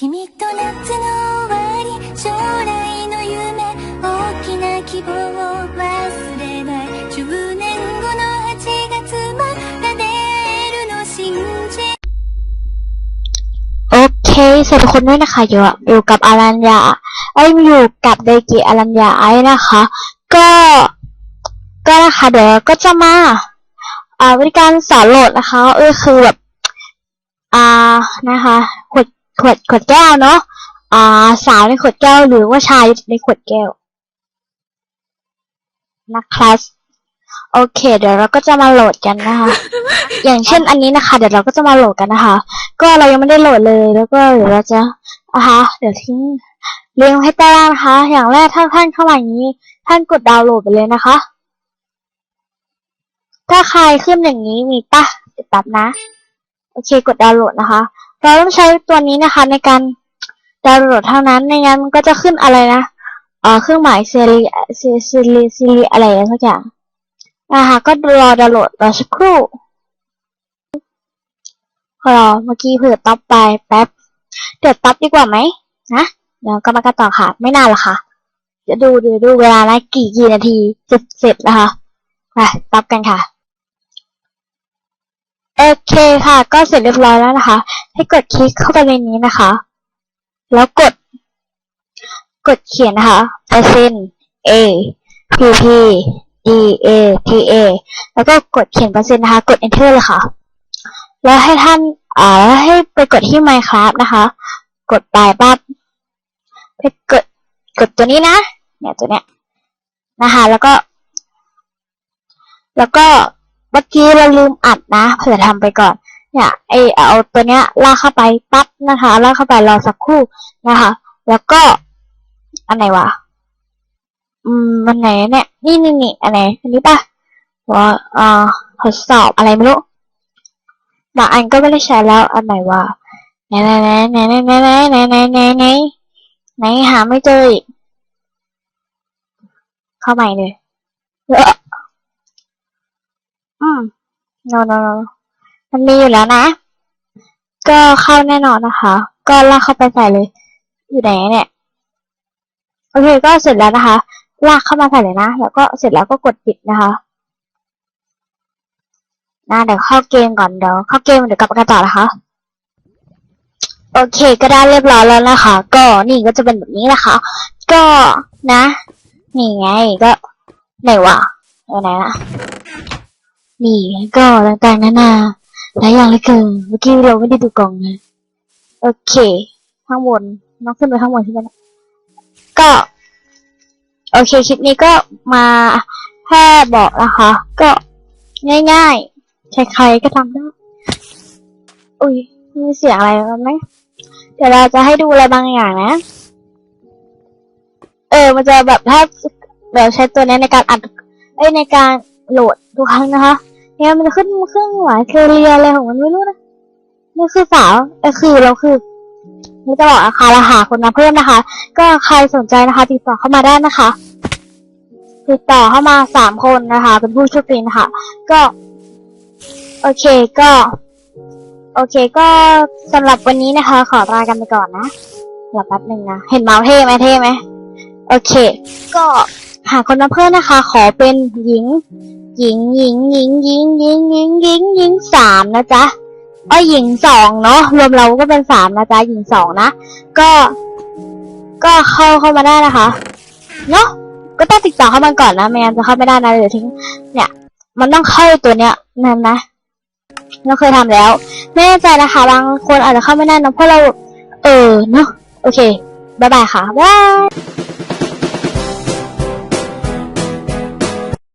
君と夏の終わり将来の夢大きな希望を忘れない10年後の8月また出るの信じ โอเคสวัสดีทุกคนด้วยนะคะอยู่อยู่กับอารัญญาไอ้ยอยู่กับเดกิอารัญญาไอ้นะคะ ก็ ก็นะคะเดี๋ยวเราก็จะมา อ่าวิธีการสอนโหลดนะคะเออคือแบบ อ่านะคะขวด ขวดขวดแก้วเนาะอ่า สาวในขวดแก้วหรือว่าชายในขวดแก้วนะครับโอเค เดี๋ยวเราก็จะมาโหลดกันนะคะ อย่างเช่นอันนี้นะคะ เดี๋ยวเราก็จะมาโหลดกันนะคะ ก็เรายังไม่ได้โหลดเลย แล้วก็เดี๋ยวเราจะนะคะเดี๋ยวทิ้งลิงก์ให้ใต้ล่างนะคะ อย่างแรกถ้าท่านเข้ามาอย่างนี้ ท่านกดดาวน์โหลดไปเลยนะคะ ถ้าใครขึ้นอย่างนี้มีปะเดี๋ยวแป๊บนะ โอเค กดดาวน์โหลดนะคะ เราต้องใช้ตัวนี้นะคะในการดาวน์โหลดเท่านั้นในงั้นมันก็จะขึ้นอะไรนะเออเครื่องหมายซีรีซีซีรีซีรีอะไรสักอย่างนะคะก็รอดาวน์โหลดรอสักครู่พอเมื่อกี้เผื่อต๊อปไปแป๊บเดี๋ยวต๊อปดีกว่าไหมนะเดี๋ยวก็มากันต่อค่ะ ไม่นานหรอกค่ะเดี๋ยวดูเดี๋ยวดูเวลานะกี่กี่นาทีจะเสร็จนะคะไปต๊อปกันค่ะ โอเคค่ะ ก็เสร็จเรียบร้อยแล้วนะคะ ให้กดคลิกเข้าไปในนี้นะคะ แล้วกด กดเขียนนะคะเปอร์เซ็นต์ A P P D A T A แล้วก็กดเขียนเปอร์เซ็นต์นะคะ กด enter เลยค่ะ แล้วให้ท่าน อ่าแล้วให้ไปกดที่ Minecraft นะคะ กดไปปั๊บไปกด กดตัวนี้นะ เนี่ยตัวเนี้ยนะคะ แล้วก็ แล้วก็ เมื่อกี้เราลืมอัดนะเผื่อทำไปก่อน เนี่ยไอเอาตัวเนี้ยลากเข้าไปปั๊บนะคะลากเข้าไปรอสักครู่นะคะ แล้วก็อันไหนวะอืมมันไหนเนี่ยนี่นี่นี่อันไหนอันนี้ปะว่าอ่าทดสอบอะไรไม่รู้บางอันก็ไม่ได้ใช้แล้วอันไหนวะไหนไหนไหนไหนไหนไหนไหนไหนไหนไหนไหนหาไม่เจออีกเข้าใหม่เลยเอออืม no no no มันมีอยู่แล้วนะ ก็เข้าแน่นอนนะคะ ก็ลากเข้าไปใส่เลย อยู่ไหนเนี่ย โอเค ก็เสร็จแล้วนะคะ ลากเข้ามาใส่เลยนะ แล้วก็เสร็จแล้วก็กดปิดนะคะนะเดี๋ยวเข้าเกมก่อนเดี๋ยวเข้าเกมเดี๋ยวกลับมากันต่อนะคะ โอเค ก็ได้เรียบร้อยแล้วนะคะ ก็นี่ก็จะเป็นแบบนี้นะคะ ก็นะ นี่ไงก็ไหนวะเอาไหนละ นี่ก็ต่างๆนานาหลายอย่างเลยเกินเมื่อกี้เราไม่ได้ดูกล่องนะโอเค ข้างบนน้องขึ้นไปข้างบนใช่ไหมนก็ โอเคคลิปนี้ก็มาแค่บอกนะคะ ก็ง่ายๆ ใครๆก็ทำได้อุ้ยมีเสียงอะไรกันไหมเดี๋ยวเราจะให้ดูอะไรบางอย่างนะ เออ มันจะแบบถ้าเดี๋ยวใช้ตัวนี้ในการอัดเอ้ในการโหลดทุกครั้งนะคะ เนี่ยมันจะขึ้นเครื่องหมายเคเรียอะไรของมันไม่รู้นะนี่คือสาวเออคือเราคือนี่จะบอกราคาราหาคนมาเพิ่มนะคะ ก็ใครสนใจนะคะ ติดต่อเข้ามาได้นะคะ ติดต่อเข้ามาสามคนนะคะ เป็นผู้โชคดีนะคะก็ โอเคก็ โอเคก็สำหรับวันนี้นะคะ ขอลากันไปก่อนนะรอแป๊บหนึ่งนะเห็นเมาส์เท่ไหมเท่ไหมโอเค ก็หาคนมาเพิ่มนะคะ ขอเป็นหญิง หญิงหญิงหญิงหญิงหญิงหญิงหญิงหญิงสามนะจ๊ะอ้ยหญิงสองเนาะรวมเราก็เป็นสามนะจ๊ะหญิงสองนะก็ ก็เข้าเข้ามาได้นะคะเนาะก็ต้องติดต่อเข้ามาก่อนนะไม่งั้นจะเข้าไม่ได้นะเดี๋ยวทิ้งเนี่ย มันต้องเข้าตัวเนี้ยนั่นนะเราเคยทำแล้วไม่แน่ใจนะคะบางคนอาจจะเข้าไม่ได้นะเพราะเรา เออเนาะโอเคบายบายค่ะบาย